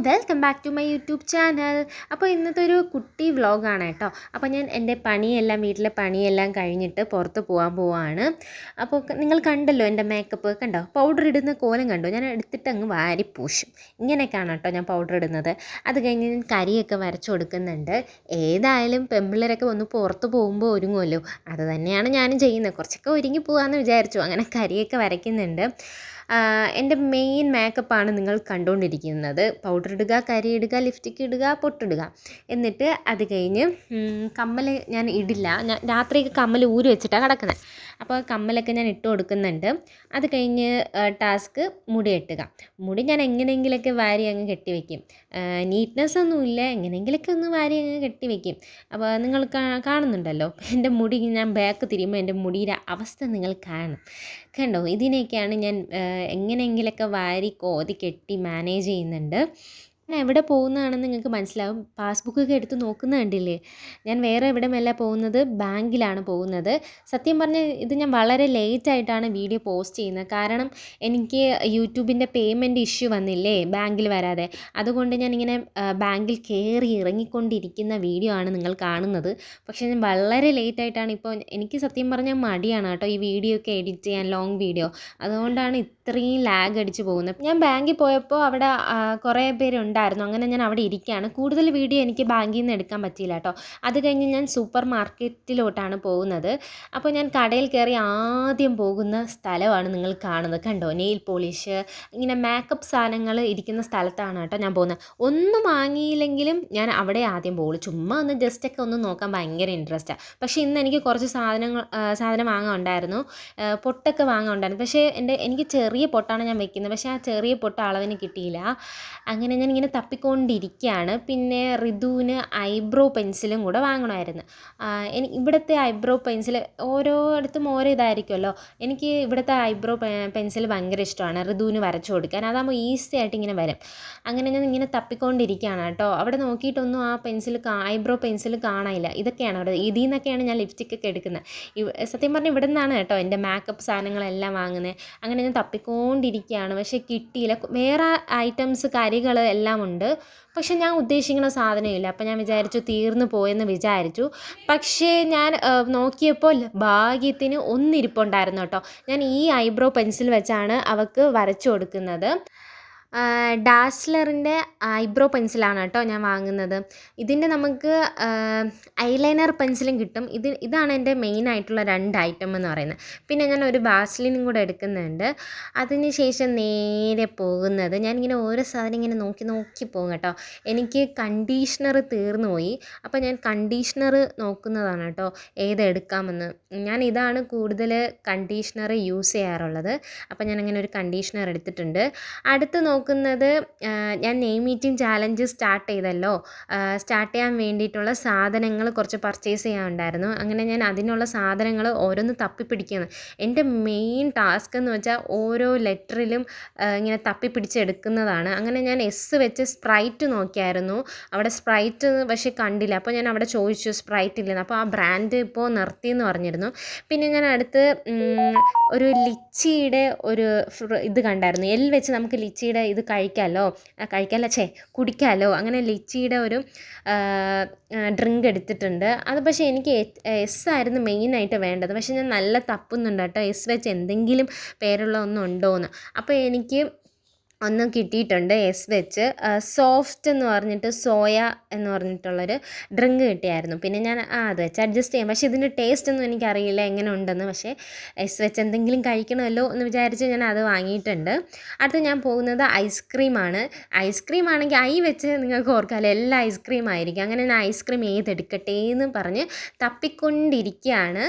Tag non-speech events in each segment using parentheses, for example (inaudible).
Welcome back to my YouTube channel. അപ്പോൾ ഇന്നത്തെ ഒരു കുട്ടി വ്ളോഗാണ് കേട്ടോ. അപ്പോൾ ഞാൻ എന്റെ പണിയെല്ലാം വീട്ടിലെ പണിയെല്ലാം കഴിഞ്ഞിട്ട് പുറത്ത് പോകാൻ പോവാണ്. അപ്പോൾ നിങ്ങൾ കണ്ടല്ലോ എന്റെ മേക്കപ്പ് കണ്ടോ? പൗഡർ ഇടുന്ന കോലം കണ്ടോ? ഞാൻ എടുത്തിട്ട് അങ്ങ് വാരി പൂശും. ഇങ്ങനെയൊക്കെയാണ് കേട്ടോ ഞാൻ പൗഡർ ഇടുന്നത്. അത് കഴിഞ്ഞ് ഞാൻ കരിയൊക്കെ വരച്ചു കൊടുക്കുന്നുണ്ട്. ഏതായാലും പെമ്പിള്ളേരൊക്കെ ഒന്ന് പുറത്ത് പോകുമ്പോൾ ഒരുങ്ങുമല്ലോ. അത് തന്നെയാണ് ഞാനും ചെയ്യുന്നത്. കുറച്ചൊക്കെ ഒരുങ്ങി പോകാമെന്ന് വിചാരിച്ചു. അങ്ങനെ കരിയൊക്കെ വരയ്ക്കുന്നുണ്ട്. എന്റെ മെയിൻ മേക്കപ്പാണ് നിങ്ങൾ കണ്ടുകൊണ്ടിരിക്കുന്നത്. പൗഡർ ഇടുക കരി ഇടുക ലിപ്സ്റ്റിക് ഇടുക പൊട്ടിടുക എന്നിട്ട് അത് കഴിഞ്ഞ് കമ്മൽ ഞാൻ ഇടില്ല. ഞാൻ രാത്രിയൊക്കെ കമ്മൽ ഊരി വെച്ചിട്ടാണ് കിടക്കുന്നത് അപ്പോൾ കമ്മലൊക്കെ ഞാൻ ഇട്ട് കൊടുക്കുന്നുണ്ട്. അത് കഴിഞ്ഞ് ടാസ്ക് മുടി കെട്ടുക മുടി ഞാൻ എങ്ങനെയെങ്കിലൊക്കെ വാരി അങ്ങ് കെട്ടിവെക്കും നീറ്റ്നെസ് ഒന്നുമില്ല എങ്ങനെയെങ്കിലൊക്കെ ഒന്ന് വാരി അങ്ങ് കെട്ടിവെക്കും അപ്പോൾ നിങ്ങൾ കാണുന്നുണ്ടല്ലോ. എന്റെ മുടി ഞാൻ ബാക്ക് തിരിയുമ്പോൾ എന്റെ മുടിയുടെ അവസ്ഥ നിങ്ങൾ കാണും. കണ്ടോ? ഇതിനെയൊക്കെയാണ് ഞാൻ എങ്ങനെയെങ്കിലൊക്കെ വാരി കോതി കെട്ടി മാനേജ് ചെയ്യുന്നുണ്ട്. ഞാൻ എവിടെ പോകുന്നതാണെന്ന് നിങ്ങൾക്ക് മനസ്സിലാവും. പാസ്ബുക്കൊക്കെ എടുത്ത് നോക്കുന്ന കണ്ടില്ലേ? ഞാൻ വേറെ എവിടെ എവിടെയുമല്ല പോകുന്നത്? ബാങ്കിലാണ് പോകുന്നത്. സത്യം പറഞ്ഞാൽ ഇത് ഞാൻ വളരെ ലേറ്റ് ആയിട്ടാണ് വീഡിയോ പോസ്റ്റ് ചെയ്യുന്നത്. കാരണം എനിക്ക് യൂട്യൂബിന്റെ പേയ്മെന്റ് ഇഷ്യൂ വന്നില്ലേ? ബാങ്കിൽ വരാതെ. അതുകൊണ്ട് ഞാനിങ്ങനെ ബാങ്കിൽ കയറി ഇറങ്ങിക്കൊണ്ടിരിക്കുന്ന വീഡിയോ ആണ് നിങ്ങൾ കാണുന്നത്. പക്ഷേ ഞാൻ വളരെ ലേറ്റ് ആയിട്ടാണ് ഇപ്പോൾ എനിക്ക് സത്യം പറഞ്ഞാൽ മടിയാണ് കേട്ടോ ഈ വീഡിയോ ഒക്കെ എഡിറ്റ് ചെയ്യാൻ ലോങ് വീഡിയോ അതുകൊണ്ടാണ് ഇത്രയും ലാഗ് അടിച്ച് പോകുന്നത്. ഞാൻ ബാങ്കിൽ പോയപ്പോൾ അവിടെ കുറേ കുറേ പേരുണ്ടായിരുന്നു അങ്ങനെ ഞാൻ അവിടെ ഇരിക്കുകയാണ്. കൂടുതൽ വീഡിയോ എനിക്ക് ബാങ്കിൽ നിന്ന് എടുക്കാൻ പറ്റിയില്ല കേട്ടോ. അത് കഴിഞ്ഞ് ഞാൻ സൂപ്പർ മാർക്കറ്റിലോട്ടാണ് പോകുന്നത്. അപ്പോൾ ഞാൻ കടയിൽ കയറി ആദ്യം പോകുന്ന സ്ഥലമാണ് നിങ്ങൾ കാണുന്നത്. കണ്ടോ? നെയിൽ പോളിഷ് ഇങ്ങനെ മേക്കപ്പ് സാധനങ്ങൾ ഇരിക്കുന്ന സ്ഥലത്താണ് കേട്ടോ ഞാൻ പോകുന്നത്. ഒന്നും വാങ്ങിയില്ലെങ്കിലും ഞാൻ അവിടെ ആദ്യം പോകുള്ളൂ. ചുമ്മാ ഒന്ന് ജസ്റ്റ് ഒക്കെ ഒന്ന് നോക്കാൻ ഭയങ്കര ഇൻട്രസ്റ്റാണ് പക്ഷേ ഇന്ന് എനിക്ക് കുറച്ച് സാധനങ്ങൾ സാധനം വാങ്ങാൻ ഉണ്ടായിരുന്നു. ആ, പൊട്ടൊക്കെ വാങ്ങാൻ ഉണ്ടായിരുന്നു. പക്ഷേ എന്റെ എനിക്ക് ചെറിയ പൊട്ടാണ് ഞാൻ വെക്കുന്നത്. പക്ഷേ ആ ചെറിയ പൊട്ട അളവിന് കിട്ടിയില്ല. അങ്ങനെ ഞാൻ ഇങ്ങനെ തപ്പിക്കൊണ്ടിരിക്കുകയാണ് പിന്നെ ഋതുവിന് ഐബ്രോ പെൻസിലും കൂടെ വാങ്ങണമായിരുന്നു. എനിക്ക് എനി ഇവിടുത്തെ ഐബ്രോ പെൻസിൽ ഓരോയിടത്തും ഓരോ ഇതായിരിക്കുമല്ലോ. എനിക്ക് ഇവിടുത്തെ ഐബ്രോ പെൻസിൽ ഭയങ്കര ഇഷ്ടമാണ്. ഋതുവിന് വരച്ചു കൊടുക്കാൻ. അതാകുമ്പോൾ ഈസി ആയിട്ട് ഇങ്ങനെ വരും. അങ്ങനെ ഞാൻ ഇങ്ങനെ തപ്പിക്കൊണ്ടിരിക്കുകയാണ് കേട്ടോ. അവിടെ നോക്കിയിട്ടൊന്നും ആ പെൻസിൽ ഐബ്രോ പെൻസിൽ കാണാനില്ല. ഇതൊക്കെയാണ് അവിടെ ഇതിൽ നിന്നൊക്കെയാണ് ഞാൻ ലിപ്സ്റ്റിക് ഒക്കെ എടുക്കുന്നത്. സത്യം പറഞ്ഞാൽ ഇവിടെ നിന്നാണ് കേട്ടോ എന്റെ മേക്കപ്പ് സാധനങ്ങളെല്ലാം വാങ്ങുന്നത്. അങ്ങനെ ഞാൻ തപ്പിക്കൊണ്ടിരിക്കുകയാണ്. പക്ഷേ കിട്ടിയില്ല. വേറെ ഐറ്റംസ് കരികൾ എല്ലാം ഉണ്ട് പക്ഷെ ഞാൻ ഉദ്ദേശിക്കുന്ന സാധനമില്ല. അപ്പം ഞാൻ വിചാരിച്ചു തീർന്നു പോയെന്ന് വിചാരിച്ചു. പക്ഷേ ഞാൻ നോക്കിയപ്പോൾ ഭാഗ്യത്തിന് ഒന്നിരിപ്പുണ്ടായിരുന്നു കേട്ടോ. ഞാൻ ഈ ഐബ്രോ പെൻസിൽ വെച്ചാണ് അവക്ക് വരച്ചു കൊടുക്കുന്നത്. ഡാസ്ലറിന്റെ ഐബ്രോ പെൻസിലാണ് കേട്ടോ ഞാൻ വാങ്ങുന്നത്. ഇതിന്റെ നമുക്ക് ഐലൈനർ പെൻസിലും കിട്ടും. ഇത് ഇതാണ് എന്റെ മെയിൻ ആയിട്ടുള്ള രണ്ട് ഐറ്റം എന്ന് പറയുന്നത്. പിന്നെ ഞാൻ ഒരു ബാസ്ലിനും കൂടെ എടുക്കുന്നുണ്ട്. അതിന് ശേഷം നേരെ പോകുന്നത് ഞാനിങ്ങനെ ഓരോ സാധനം ഇങ്ങനെ നോക്കി നോക്കി പോകും കേട്ടോ. എനിക്ക് കണ്ടീഷണർ തീർന്നു പോയി. അപ്പോൾ ഞാൻ കണ്ടീഷണർ നോക്കുന്നതാണ് കേട്ടോ ഏതെടുക്കാമെന്ന്. ഞാൻ ഇതാണ് കൂടുതൽ കണ്ടീഷണർ യൂസ് ചെയ്യാറുള്ളത്. അപ്പോൾ ഞാൻ അങ്ങനെ ഒരു കണ്ടീഷണർ എടുത്തിട്ടുണ്ട്. അടുത്ത് നോക്കുന്നത് ഞാൻ നെയ് മീറ്റിംഗ് ചാലഞ്ച് സ്റ്റാർട്ട് ചെയ്തല്ലോ. സ്റ്റാർട്ട് ചെയ്യാൻ വേണ്ടിയിട്ടുള്ള സാധനങ്ങൾ കുറച്ച് പർച്ചേസ് ചെയ്യാനുണ്ടായിരുന്നു. അങ്ങനെ ഞാൻ അതിനുള്ള സാധനങ്ങൾ ഓരോന്ന് തപ്പിപ്പിടിക്കുകയാണ് എന്റെ മെയിൻ ടാസ്ക് എന്ന് വെച്ചാൽ ഓരോ ലെറ്ററിലും ഇങ്ങനെ തപ്പിപ്പിടിച്ചെടുക്കുന്നതാണ്. അങ്ങനെ ഞാൻ എസ് വെച്ച് സ്പ്രൈറ്റ് നോക്കിയായിരുന്നു. അവിടെ സ്പ്രൈറ്റ് പക്ഷേ കണ്ടില്ല. അപ്പോൾ ഞാൻ അവിടെ ചോദിച്ചു സ്പ്രൈറ്റ് ഇല്ലെന്ന്. അപ്പോൾ ആ ബ്രാൻഡ് ഇപ്പോൾ നിർത്തി എന്ന് പറഞ്ഞിരുന്നു. പിന്നെ ഞാൻ അടുത്ത് ഒരു ലിച്ചിയുടെ ഒരു ഇത് കണ്ടായിരുന്നു. എൽ വെച്ച് നമുക്ക് ലിച്ചിയുടെ ഇത് കഴിക്കാമല്ലോ കഴിക്കാമല്ല ഛേ കുടിക്കാമല്ലോ അങ്ങനെ ലിച്ചിയുടെ ഒരു ഡ്രിങ്ക് എടുത്തിട്ടുണ്ട്. അത് പക്ഷേ എനിക്ക് എസ് ആയിരുന്നു മെയിനായിട്ട് വേണ്ടത്. പക്ഷേ ഞാൻ നല്ല തപ്പുന്നുണ്ട് കേട്ടോ. എസ് വെച്ച് എന്തെങ്കിലും പേരുള്ള ഒന്നുണ്ടോയെന്ന് അപ്പോൾ എനിക്ക് ഒന്നും കിട്ടിയിട്ടുണ്ട് എസ് വെച്ച്. സോഫ്റ്റ് എന്ന് പറഞ്ഞിട്ട് സോയ എന്ന് പറഞ്ഞിട്ടുള്ളൊരു ഡ്രിങ്ക് കിട്ടിയായിരുന്നു. പിന്നെ ഞാൻ ആ അത് വെച്ച് അഡ്ജസ്റ്റ് ചെയ്യാം. പക്ഷേ ഇതിന്റെ ടേസ്റ്റ് ഒന്നും എനിക്കറിയില്ല എങ്ങനെ ഉണ്ടെന്ന്. പക്ഷേ എസ് വെച്ച് എന്തെങ്കിലും കഴിക്കണമല്ലോ എന്ന് വിചാരിച്ച് ഞാൻ അത് വാങ്ങിയിട്ടുണ്ട്. അടുത്ത് ഞാൻ പോകുന്നത് ഐസ്ക്രീമാണ് ഐസ്ക്രീം ആണെങ്കിൽ ഐ വെച്ച് നിങ്ങൾക്ക് ഓർക്കാമല്ലോ എല്ലാ ഐസ്ക്രീം ആയിരിക്കും. അങ്ങനെ ഞാൻ ഐസ്ക്രീം ഏതെടുക്കട്ടെ എന്ന് പറഞ്ഞ് തപ്പിക്കൊണ്ടിരിക്കുകയാണ്.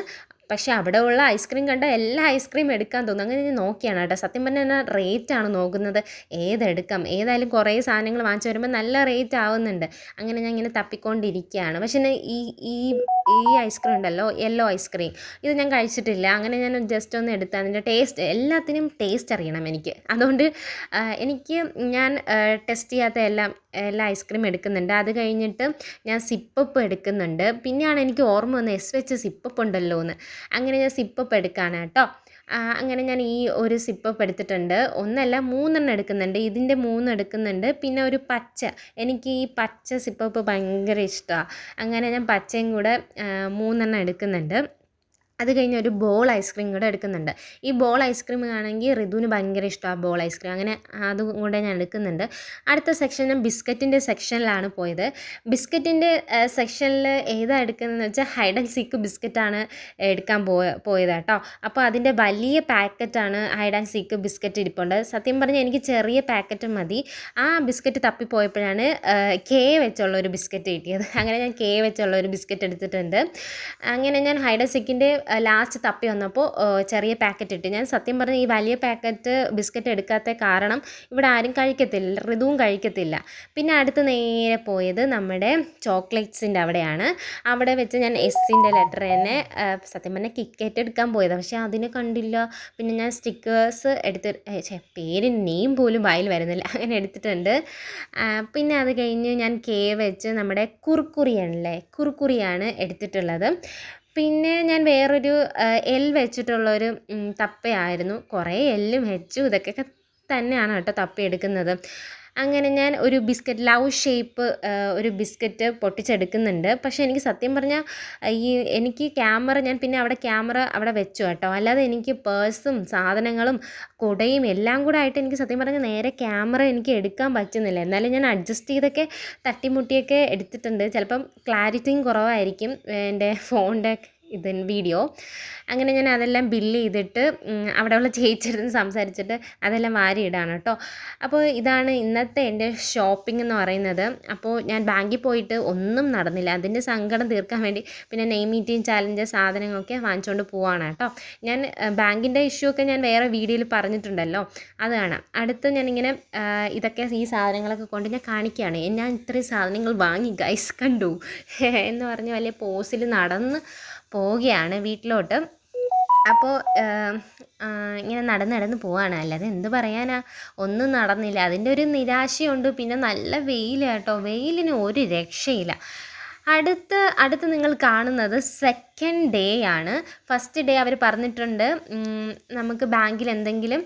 പക്ഷേ അവിടെ ഉള്ള ഐസ്ക്രീം കണ്ട എല്ലാ ഐസ്ക്രീം എടുക്കാൻ തോന്നും. അങ്ങനെ ഞാൻ നോക്കിയാണ് കേട്ടോ. സത്യം പറഞ്ഞാൽ റേറ്റാണ് നോക്കുന്നത്. ഏതെടുക്കാം? ഏതായാലും കുറേ സാധനങ്ങൾ വാങ്ങിച്ചു വരുമ്പോൾ നല്ല റേറ്റ് ആവുന്നുണ്ട്. അങ്ങനെ ഞാൻ ഇങ്ങനെ തപ്പിക്കൊണ്ടിരിക്കുകയാണ്. പക്ഷേ ഈ ഈ ഈ ഐസ്ക്രീം ഉണ്ടല്ലോ യെല്ലോ ഐസ്ക്രീം. ഇത് ഞാൻ കഴിച്ചിട്ടില്ല. അങ്ങനെ ഞാൻ ജസ്റ്റ് ഒന്ന് എടുത്ത് അതിന്റെ ടേസ്റ്റ് എല്ലാത്തിനും ടേസ്റ്റ് അറിയണം എനിക്ക്. അതുകൊണ്ട് എനിക്ക് ഞാൻ ടെസ്റ്റ് ചെയ്യാത്ത എല്ലാം എല്ലാ ഐസ്ക്രീം എടുക്കുന്നുണ്ട്. അത് കഴിഞ്ഞിട്ട് ഞാൻ സിപ്പപ്പ് എടുക്കുന്നുണ്ട്. പിന്നെയാണ് എനിക്ക് ഓർമ്മ വന്നത് എസ് വെച്ച് സിപ്പപ്പ് ഉണ്ടല്ലോ എന്ന് അങ്ങനെ ഞാൻ സിപ്പപ്പ് എടുക്കാനാണ് കേട്ടോ. അങ്ങനെ ഞാൻ ഈ ഒരു സിപ്പപ്പ് എടുത്തിട്ടുണ്ട്. ഒന്നല്ല മൂന്നെണ്ണം എടുക്കുന്നുണ്ട്. ഇതിന്റെ മൂന്ന് എടുക്കുന്നുണ്ട്. പിന്നെ ഒരു പച്ച. എനിക്ക് ഈ പച്ച സിപ്പപ്പ് ഭയങ്കര ഇഷ്ടമാണ്. അങ്ങനെ ഞാൻ പച്ചയും കൂടെ മൂന്നെണ്ണം എടുക്കുന്നുണ്ട്. അത് കഴിഞ്ഞ് ഒരു ബോൾ ഐസ്ക്രീം കൂടെ എടുക്കുന്നുണ്ട്. ഈ ബോൾ ഐസ്ക്രീം ആണെങ്കിൽ ഋതുവിന് ഭയങ്കര ഇഷ്ടമാണ് ബോൾ ഐസ്ക്രീം. അങ്ങനെ അതും കൂടെ ഞാൻ എടുക്കുന്നുണ്ട്. അടുത്ത സെക്ഷൻ ഞാൻ ബിസ്ക്കറ്റിന്റെ സെക്ഷനിലാണ് പോയത്. ബിസ്ക്കറ്റിന്റെ സെക്ഷനിൽ ഏതാ എടുക്കുന്നതെന്ന് വെച്ചാൽ ഹൈഡൻ സീക്ക് ബിസ്ക്കറ്റാണ് എടുക്കാൻ പോയ പോയത് കേട്ടോ. അപ്പോൾ അതിന്റെ വലിയ പാക്കറ്റാണ് ഹൈഡൻ സീക്ക് ബിസ്ക്കറ്റ് ഇരിപ്പുണ്ട്. സത്യം പറഞ്ഞാൽ എനിക്ക് ചെറിയ പാക്കറ്റ് മതി. ആ ബിസ്ക്കറ്റ് തപ്പിപ്പോയപ്പോഴാണ് കെ വെച്ചുള്ള ഒരു ബിസ്ക്കറ്റ് കിട്ടിയത്. അങ്ങനെ ഞാൻ കെ വെച്ചുള്ള ഒരു ബിസ്ക്കറ്റ് എടുത്തിട്ടുണ്ട്. അങ്ങനെ ഞാൻ ഹൈഡൻ സീക്കിന്റെ ലാസ്റ്റ് തപ്പി വന്നപ്പോൾ ചെറിയ പാക്കറ്റ് ഇട്ട്. ഞാൻ സത്യം പറഞ്ഞ ഈ വലിയ പാക്കറ്റ് ബിസ്ക്കറ്റ് എടുക്കാത്ത കാരണം ഇവിടെ ആരും കഴിക്കത്തില്ല ഋതുവും കഴിക്കത്തില്ല. പിന്നെ അടുത്ത് നേരെ പോയത് നമ്മുടെ ചോക്ലേറ്റ്സിന്റെ അവിടെയാണ്. അവിടെ വെച്ച് ഞാൻ എസ്സിന്റെ ലെറ്റർ തന്നെ സത്യം പറഞ്ഞാൽ കിക്കറ്റ് എടുക്കാൻ പോയത്. പക്ഷേ അതിനെ കണ്ടില്ല. പിന്നെ ഞാൻ സ്റ്റിക്കേഴ്സ് എടുത്ത് പേര് നെയിം പോലും വായിൽ വരുന്നില്ല. അങ്ങനെ എടുത്തിട്ടുണ്ട്. പിന്നെ അത് കഴിഞ്ഞ് ഞാൻ കേ വെച്ച് നമ്മുടെ കുറുക്കുറിയാണല്ലേ കുറുക്കുറിയാണ് എടുത്തിട്ടുള്ളത്. പിന്നെ ഞാൻ വേറൊരു എൽ വെച്ചിട്ടുള്ളൊരു തപ്പയായിരുന്നു. കുറേ എല്ലും എച്ചും ഇതൊക്കെ തന്നെയാണ് കേട്ടോ തപ്പി എടുക്കുന്നത്. അങ്ങനെ ഞാൻ ഒരു ബിസ്ക്കറ്റ് ലവ് ഷേപ്പ് ഒരു ബിസ്ക്കറ്റ് പൊട്ടിച്ചെടുക്കുന്നുണ്ട്. പക്ഷേ എനിക്ക് സത്യം പറഞ്ഞാൽ ഈ എനിക്ക് ക്യാമറ ഞാൻ പിന്നെ അവിടെ ക്യാമറ അവിടെ വെച്ചു കേട്ടോ. അല്ലാതെ എനിക്ക് പേഴ്സും സാധനങ്ങളും കുടയും എല്ലാം കൂടെ ആയിട്ട് എനിക്ക് സത്യം പറഞ്ഞാൽ നേരെ ക്യാമറ എനിക്ക് എടുക്കാൻ പറ്റുന്നില്ല. എന്നാലും ഞാൻ അഡ്ജസ്റ്റ് ചെയ്തൊക്കെ തട്ടിമുട്ടിയൊക്കെ എടുത്തിട്ടുണ്ട്. ചിലപ്പം ക്ലാരിറ്റിയും കുറവായിരിക്കും എന്റെ ഫോണിന്റെ ഇത് വീഡിയോ. അങ്ങനെ ഞാൻ അതെല്ലാം ബില്ല് ചെയ്തിട്ട് അവിടെ അവിടെയുള്ള ചേച്ചിരുന്ന് സംസാരിച്ചിട്ട് അതെല്ലാം വാരിയിടാണ് കേട്ടോ അപ്പോൾ ഇതാണ് ഇന്നത്തെ എന്റെ ഷോപ്പിംഗ് എന്ന് പറയുന്നത്. അപ്പോൾ ഞാൻ ബാങ്കിൽ പോയിട്ട് ഒന്നും നടന്നില്ല. അതിന്റെ സങ്കടം തീർക്കാൻ വേണ്ടി പിന്നെ നെയ് മീറ്റിംഗ് ചാലഞ്ച് സാധനങ്ങളൊക്കെ വാങ്ങിച്ചുകൊണ്ട് പോവാണ് കേട്ടോ ഞാൻ ബാങ്കിന്റെ ഇഷ്യൂ ഒക്കെ ഞാൻ വേറെ വീഡിയോയിൽ പറഞ്ഞിട്ടുണ്ടല്ലോ. അത് കാണാം അടുത്ത് ഞാനിങ്ങനെ ഇതൊക്കെ ഈ സാധനങ്ങളൊക്കെ കൊണ്ട് ഞാൻ കാണിക്കുകയാണ്. ഞാൻ ഇത്രയും സാധനങ്ങൾ വാങ്ങി ഗൈസ് കണ്ടു. (laughs) എന്ന് പറഞ്ഞ് വലിയ പോസിൽ നടന്ന് പോവുകയാണ് വീട്ടിലോട്ട്. അപ്പോൾ ഇങ്ങനെ നടന്ന് നടന്ന് പോവാണ്. അല്ലാതെ എന്ത് പറയാനാ? ഒന്നും നടന്നില്ല. അതിന്റെ ഒരു നിരാശയുണ്ട്. പിന്നെ നല്ല വെയിൽ കേട്ടോ. വെയിലിന് ഒരു രക്ഷയില്ല. അടുത്ത് അടുത്ത് നിങ്ങൾ കാണുന്നത് സെക്കൻഡ് ഡേ ആണ്. ഫസ്റ്റ് ഡേ അവർ പറഞ്ഞിട്ടുണ്ട് നമുക്ക് ബാങ്കിൽ എന്തെങ്കിലും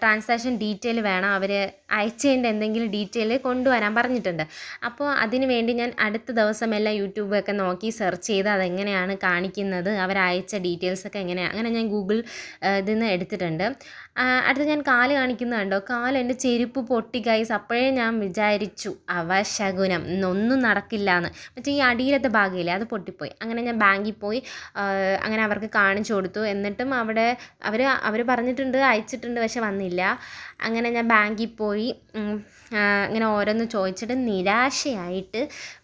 ട്രാൻസാക്ഷൻ ഡീറ്റെയിൽ വേണം. അവർ അയച്ചതിന്റെ എന്തെങ്കിലും ഡീറ്റെയിൽ കൊണ്ടുവരാൻ പറഞ്ഞിട്ടുണ്ട്. അപ്പോൾ അതിന് വേണ്ടി ഞാൻ അടുത്ത ദിവസം എല്ലാം യൂട്യൂബൊക്കെ നോക്കി സെർച്ച് ചെയ്ത് അതെങ്ങനെയാണ് കാണിക്കുന്നത് അവർ അയച്ച ഡീറ്റെയിൽസൊക്കെ എങ്ങനെയാണ് അങ്ങനെ ഞാൻ ഗൂഗിൾ ഇതിൽ നിന്ന് എടുത്തിട്ടുണ്ട്. അടുത്ത് ഞാൻ കാൽ കാണിക്കുന്നത് കണ്ടോ? കാൽ എന്റെ ചെരുപ്പ് പൊട്ടി ഗൈസ് അപ്പോഴേ ഞാൻ വിചാരിച്ചു അവശകുനം ഇന്നൊന്നും നടക്കില്ല എന്ന് മറ്റേ ഈ അടിയിലത്തെ ഭാഗമില്ലേ അത് പൊട്ടിപ്പോയി. അങ്ങനെ ഞാൻ ബാങ്കിൽ പോയി ആ, അങ്ങനെ അവർക്ക് കാണിച്ചു കൊടുത്തു. എന്നിട്ടും അവിടെ അവർ അവർ പറഞ്ഞിട്ടുണ്ട് അയച്ചിട്ടുണ്ട് പക്ഷെ വന്നില്ല. അങ്ങനെ ഞാൻ ബാങ്കിൽ പോയി. ഇങ്ങനെ ഓരോന്ന് ചോദിച്ചിട്ട് നിരാശയായിട്ട്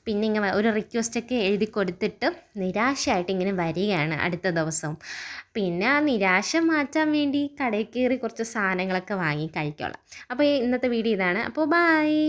പിന്നെ ഇങ്ങനെ ഒരു റിക്വസ്റ്റൊക്കെ എഴുതി കൊടുത്തിട്ട് നിരാശയായിട്ട് ഇങ്ങനെ വരികയാണ് അടുത്ത ദിവസം. പിന്നെ ആ നിരാശ മാറ്റാൻ വേണ്ടി കടയിൽ കയറി കുറച്ച് സാധനങ്ങളൊക്കെ വാങ്ങി കഴിക്കോളാം അപ്പോൾ ഇന്നത്തെ വീഡിയോ ഇതാണ്. അപ്പോൾ ബായ്